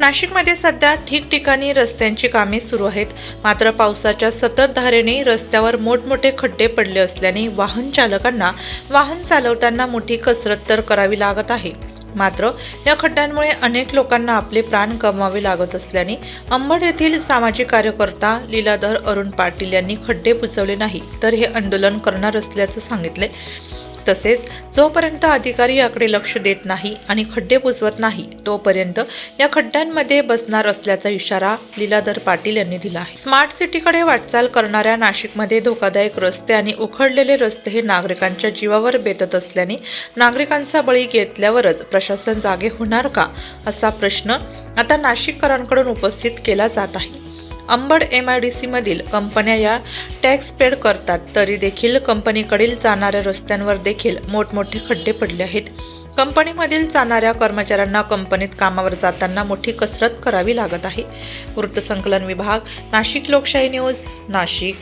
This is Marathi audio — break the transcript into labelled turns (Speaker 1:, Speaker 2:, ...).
Speaker 1: नाशिकमध्ये सध्या ठिकठिकाणी रस्त्यांची कामे सुरू आहेत. मात्र पावसाच्या सतत धारेने रस्त्यावर मोठमोठे खड्डे पडले असल्याने वाहन चालकांना वाहन चालवताना मोठी कसरत तर करावी लागत आहे. मात्र या खड्ड्यांमुळे अनेक लोकांना आपले प्राण गमवावे लागत असल्याने अंबड येथील सामाजिक कार्यकर्ता लीलाधर अरुण पाटील यांनी खड्डे पुचवले नाही तर हे आंदोलन करणार असल्याचं सांगितले तसेच जोपर्यंत अधिकारी याकडे लक्ष देत नाही आणि खड्डे बुजवत नाही तोपर्यंत या खड्ड्यांमध्ये बसणार असल्याचा इशारा लीलाधर पाटील यांनी दिला आहे. स्मार्ट सिटीकडे वाटचाल करणाऱ्या नाशिकमध्ये धोकादायक रस्ते आणि उखडलेले रस्ते हे नागरिकांच्या जीवावर बेतत असल्याने नागरिकांचा बळी घेतल्यावरच प्रशासन जागे होणार का असा प्रश्न आता नाशिककरांकडून उपस्थित केला जात आहे. अंबड एम आय डी सीमधील कंपन्या या टॅक्स पेड करतात तरी देखील कंपनीकडील जाणाऱ्या रस्त्यांवर देखील मोठमोठे खड्डे पडले आहेत. कंपनीमधील जाणाऱ्या कर्मचाऱ्यांना कंपनीत कामावर जाताना मोठी कसरत करावी लागत आहे. वृत्तसंकलन विभाग नाशिक लोकशाही न्यूज नाशिक.